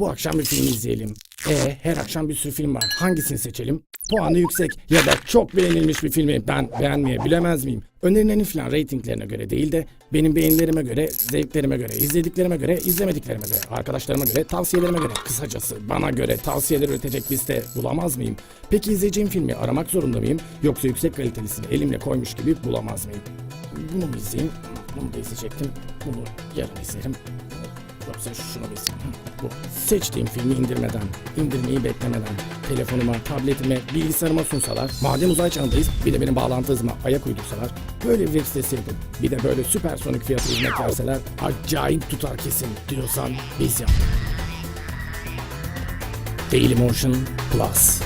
Bu akşam bir film izleyelim. E her akşam bir sürü film var. Hangisini seçelim? Puanı yüksek ya da çok beğenilmiş bir filmi ben beğenmeye bilemez miyim? Önerilerin falan reytinglerine göre değil de benim beğenilerime göre, zevklerime göre, izlediklerime göre, izlemediklerime göre, arkadaşlarıma göre, tavsiyelerime göre, kısacası bana göre tavsiyeler üretecek liste bulamaz mıyım? Peki izleyeceğim filmi aramak zorunda mıyım? Yoksa yüksek kalitelisini elimle koymuş gibi bulamaz mıyım? Bunu mu izleyeyim? Bunu da izleyecektim. Bunu yarın izlerim. Yoksa şunu? Hı, Bu. Seçtiğim filmi indirmeden, indirmeyi beklemeden, telefonuma, tabletime, bilgisayarıma sunsalar, madem uzay çağındayız bir de benim bağlantı hızıma ayak uydursalar, böyle bir web sitesi yapıp bir de böyle süpersonik fiyatı hizmet verseler acayip tutar kesin diyorsan biz yap. Dailymotion Plus.